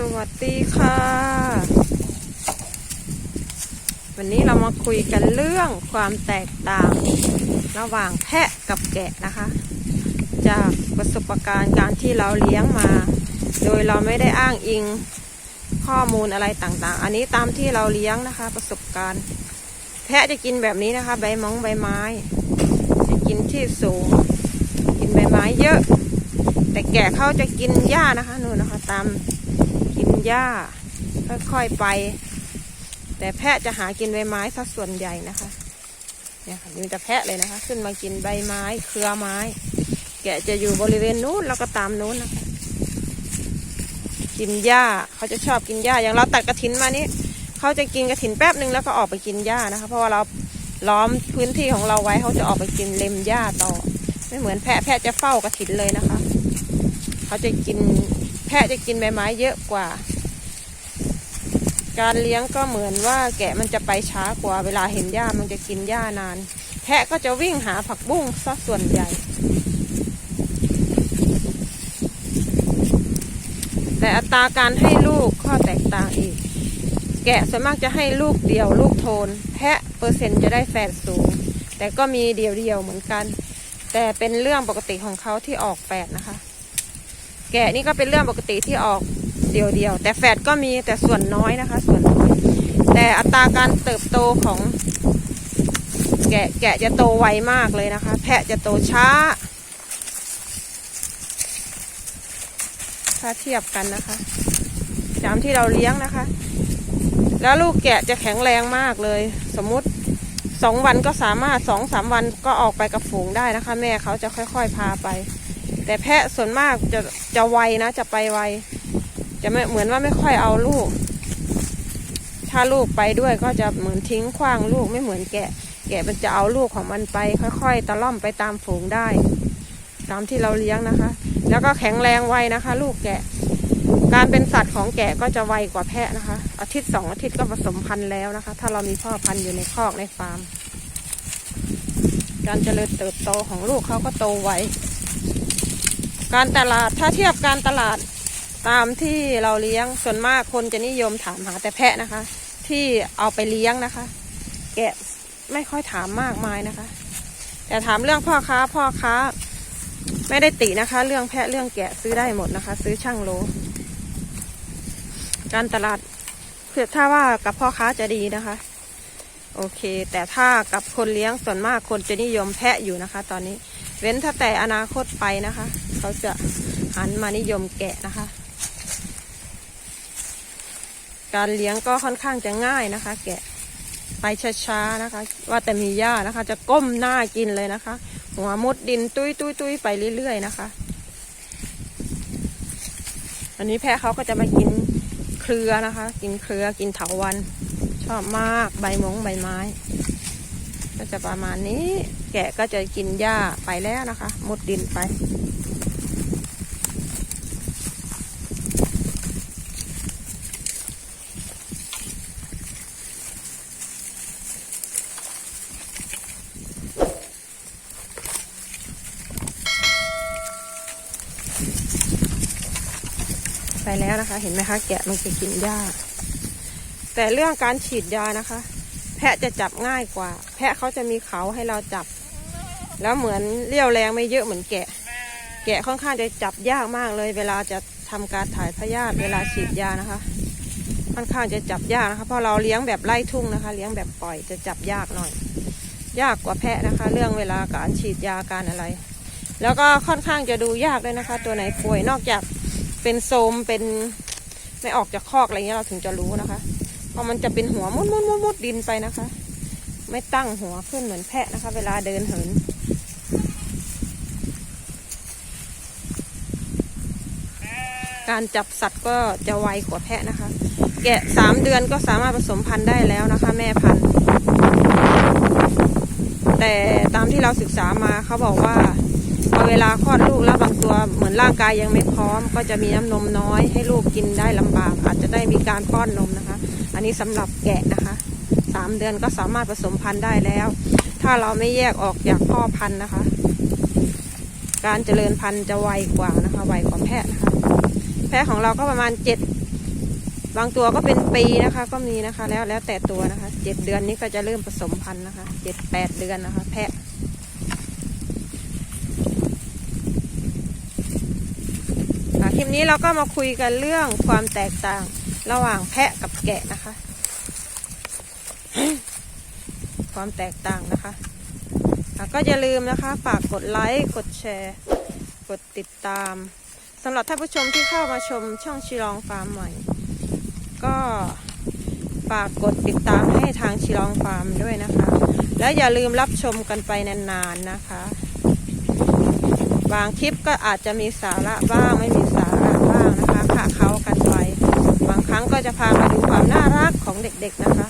สวัสดีค่ะ วันนี้เรามาคุยกันเรื่องความแตกต่างระหว่างแพะกับแกะนะคะ จากประสบการณ์การที่เราเลี้ยงมา โดยเราไม่ได้อ้างอิงข้อมูลอะไรต่างๆ อันนี้ตามที่เราเลี้ยงนะคะ ประสบการณ์ แพะจะกินแบบนี้นะคะ ใบมองใบไม้จะกินที่สูง กินใบไม้เยอะ แต่แกะเขาจะกินหญ้านะคะนู่นนะคะ ตาม หญ้าค่อยๆไป แต่แพะจะหากินใบไม้ซะส่วนใหญ่นะคะเนี่ยค่ะมีแต่แพะเลยนะคะ ขึ้นมากินใบไม้เครือไม้ แกะจะอยู่บริเวณนู้นแล้วก็ตามนู้นนะคะ กินหญ้าเขาจะชอบกินหญ้าอย่างเราตัดกระถินมานี้เขาจะกินกระถินแป๊บหนึ่งแล้วก็ออกไปกินหญ้านะคะ เพราะว่าเราล้อมพื้นที่ของเราไว้เขาจะออกไปกินเล็มหญ้าต่อ ไม่เหมือนแพะแพะจะเฝ้ากระถินเลยนะคะ เขาจะกินแพะจะกินใบไม้เยอะกว่า การเลี้ยงก็เหมือนว่าแกะมันจะไปช้ากว่าเวลาเห็นหญ้ามันจะกินหญ้านาน แพะก็จะวิ่งหาผักบุ้งซะส่วนใหญ่ แต่อัตราการให้ลูกข้อแตกต่างอีก แกะส่วนมากจะให้ลูกเดียวลูกโทน แพะเปอร์เซ็นต์จะได้แฝดสูง แต่ก็มีเดียวเดียวเหมือนกัน แต่เป็นเรื่องปกติของเขาที่ออกแฝดนะคะ แกะนี่ก็เป็นเรื่องปกติที่ออก เดียวเดียวๆแต่แฝดก็มีแต่ส่วนน้อยนะคะ ส่วนน้อยแต่อัตราการเติบโตของ แกะแกะจะโตไวมากเลยนะคะ แพะจะโตช้า ถ้าเทียบกันนะคะตามที่เราเลี้ยงนะคะ แล้วลูกแกะจะแข็งแรงมากเลย สมมุติสองวันก็สามารถสองสามวันก็ออกไปกับฝูงได้นะคะ แม่เขาจะค่อยๆพาไป แต่แพะส่วนมากจะจะไวนะจะไปไว จะไม่เหมือนว่าไม่ค่อยเอาลูก ถ้าลูกไปด้วยก็จะเหมือนทิ้งขว้างลูกไม่เหมือนแกะ แกะมันจะเอาลูกของมันไป ค่อยๆตะล่อมไปตามฝูงได้ ตามที่เราเลี้ยงนะคะ แล้วก็แข็งแรงไวนะคะ ลูกแกะ การเป็นสัตว์ของแกะก็จะไวกว่าแพะนะคะ อาทิตย์สองอาทิตย์ก็ผสมพันธุ์แล้วนะคะ ถ้าเรามีพ่อพันธุ์อยู่ในคอกในฟาร์มการเจริญเติบโตของลูกเขาก็โตไว การตลาดถ้าเทียบการตลาด ตามที่เราเลี้ยงส่วนมากคนจะนิยมถามหาแต่แพะนะคะ ที่เอาไปเลี้ยงนะคะ แกะไม่ค่อยถามมากมายนะคะ แต่ถามเรื่องพ่อค้าพ่อค้า ไม่ได้ตินะคะ เรื่องแพะเรื่องแกะซื้อได้หมดนะคะ ซื้อช่างโล การตลาดเพื่อถ้าว่ากับพ่อค้าจะดีนะคะ โอเค แต่ถ้ากับคนเลี้ยงส่วนมากคนจะนิยมแพะอยู่นะคะ ตอนนี้ เว้นถ้าแต่อนาคตไปนะคะ เขาจะหันมานิยมแกะนะคะ การเลี้ยงก็ค่อนข้างจะง่ายนะคะ แกะไปช้าๆนะคะ ว่าแต่มีหญ้านะคะ จะก้มหน้ากินเลยนะคะ หัวมุดดินตุ้ยตุ้ยตุ้ยไปเรื่อยๆนะคะอันนี้แพะเขาก็จะมากินเครือนะคะ กินเครือกินเถาวัน ชอบมากใบมงใบไม้ ก็จะประมาณนี้ แกะก็จะกินหญ้าไปแล้วนะคะ มุดดินไป ไปแล้วนะคะ เห็นไหมคะ แกะมันจะกินหญ้า แต่เรื่องการฉีดยานะคะ แพะจะจับง่ายกว่า แพะเขาจะมีเขาให้เราจับ แล้วเหมือนเลี้ยวแรงไม่เยอะเหมือนแกะ แกะค่อนข้างจะจับยากมากเลย เวลาจะทำการถ่ายพยาธิเวลาฉีดยานะคะ ค่อนข้างจะจับยากนะคะเพราะเราเลี้ยงแบบไล่ทุ่งนะคะ เลี้ยงแบบปล่อยจะจับยากหน่อย ยากกว่าแพะนะคะ เรื่องเวลาการฉีดยาการอะไร แล้วก็ค่อนข้างจะดูยากด้วยนะคะ ตัวไหนป่วยนอกจาก เป็นโซมเป็นไม่ออกจากคอกอะไรเงี้ยเราถึงจะรู้นะคะเพราะมันจะเป็นหัวมุดมุดมุดมุดดินไปนะคะ ไม่ตั้งหัวขึ้นเหมือนแพะนะคะ เวลาเดินเหินการจับสัตว์ก็จะไวกว่าแพะนะคะ แกะสามเดือนก็สามารถผสมพันธุ์ได้แล้วนะคะ แม่พันธุ์ แต่ตามที่เราศึกษามาเขาบอกว่า พอเวลาคลอดลูกแล้วบางตัวเหมือนร่างกายยังไม่พร้อม ก็จะมีน้ำนมน้อย ให้ลูกกินได้ลำบาก อาจจะได้มีการป้อนนมนะคะ อันนี้สำหรับแกะนะคะสามเดือนก็สามารถผสมพันธุ์ได้แล้ว ถ้าเราไม่แยกออกจากพ่อพันธุ์นะคะ การเจริญพันธุ์จะไวกว่านะคะ ไวกว่าแพะนะคะ แพะของเราก็ประมาณเจ็ดบางตัวก็เป็นปีนะคะ ก็มีนะคะ แล้วแล้วแต่ตัวนะคะเจ็ดเดือนนี้ก็จะเริ่มผสมพันธุ์นะคะเจ็ดแปดเดือนนะคะ แพะ ค่ะค ลิปนี้เราก็มาคุยกันเรื่องความแตกต่างระหว่างแพะกับแกะนะคะ ความแตกต่างนะคะก็อย่าลืมนะคะ ฝากกดไลค์ กดแชร์ กดติดตามสำหรับท่านผู้ชมที่เข้ามาชมช่องชิลองฟาร์มใหม่ ก็ฝากกดติดตามให้ทางชิลองฟาร์มด้วยนะคะ แล้วอย่าลืมรับชมกันไปนานๆนะคะ บางคลิปก็อาจจะมีสาระบ้างไม่มีสาระบ้างนะคะค่ะเขากันไป บางครั้งก็จะพามาดูความน่ารักของเด็กๆนะคะ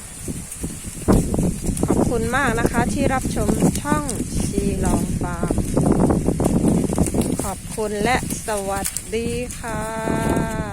ขอบคุณมากนะคะที่รับชมช่องชีลองฟาร์มขอบคุณและสวัสดีค่ะ